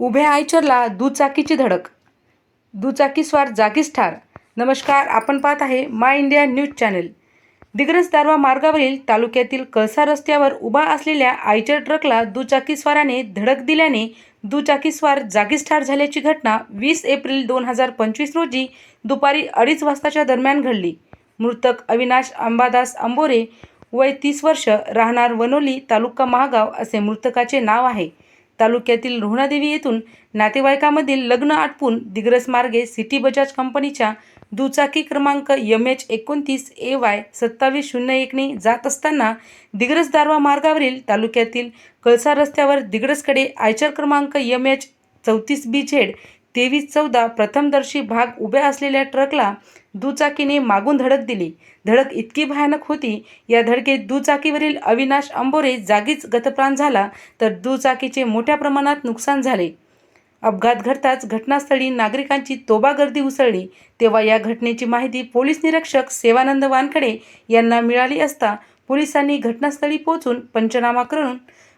उभ्या आयचरला दुचाकीची धडक. दुचाकीस्वार जागीच ठार. नमस्कार आपण पाहत आहे my India news channel. Digras Darwha मार्गावरील तालुक्यातील कळसा रस्त्यावर उभा असलेल्या आयचर ट्रकला दुचाकीस्वाराने धडक दिल्याने दुचाकीस्वार जागीच ठार झाल्याची घटना वीस एप्रिल दोन हजार पंचवीस रोजी दुपारी अडीच वाजताच्या दरम्यान घडली. मृतक अविनाश अंबादास अंबोरे वय तीस वर्ष राहणार वनोली तालुका महागाव असे मृतकाचे नाव आहे. तालुक्यातील रुहणादेवी येथून नातेवाईकामधील लग्न आटपून दिग्रस मार्गे सिटी बजाज कंपनीच्या दुचाकी क्रमांक यम एच एकोणतीस ए वाय सत्तावीस शून्य एकने जात असताना दिग्रस दारवा मार्गावरील तालुक्यातील कळसा रस्त्यावर दिग्रसकडे आयचर क्रमांक यम एच चौतीस बी झेड तेवीस चौदा प्रथमदर्शी भाग उभ्या असलेल्या ट्रकला दुचाकीने मागून धडक दिली. धडक इतकी भयानक होती या धडकेत दुचाकीवरील अविनाश अंबोरे जागीच गतप्राण झाला तर दुचाकीचे मोठ्या प्रमाणात नुकसान झाले. अपघात घडताच घटनास्थळी नागरिकांची तोबा गर्दी उसळली. तेव्हा या घटनेची माहिती पोलीस निरीक्षक सेवानंद वानखडे यांना मिळाली असता पोलिसांनी घटनास्थळी पोहोचून पंचनामा करून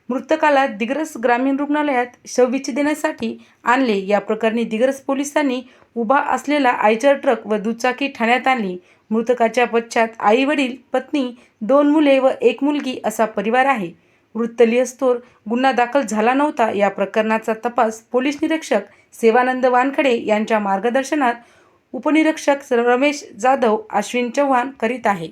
मृतकाला दिग्रस ग्रामीण रुग्णालयात शवविच्छेदनासाठी आणले. या प्रकरणी दिग्रस पोलिसांनी उभा असलेला आयचर ट्रक व दुचाकी ठाण्यात आणली. मृतकाच्या पश्चात आई वडील पत्नी दोन मुले व एक मुलगी असा परिवार आहे. वृत्त लिहस्तोर गुन्हा दाखल झाला नव्हता. या प्रकरणाचा तपास पोलीस निरीक्षक सेवानंद वानखडे यांच्या मार्गदर्शनात उपनिरीक्षक रमेश जाधव अश्विन चव्हाण करीत आहे.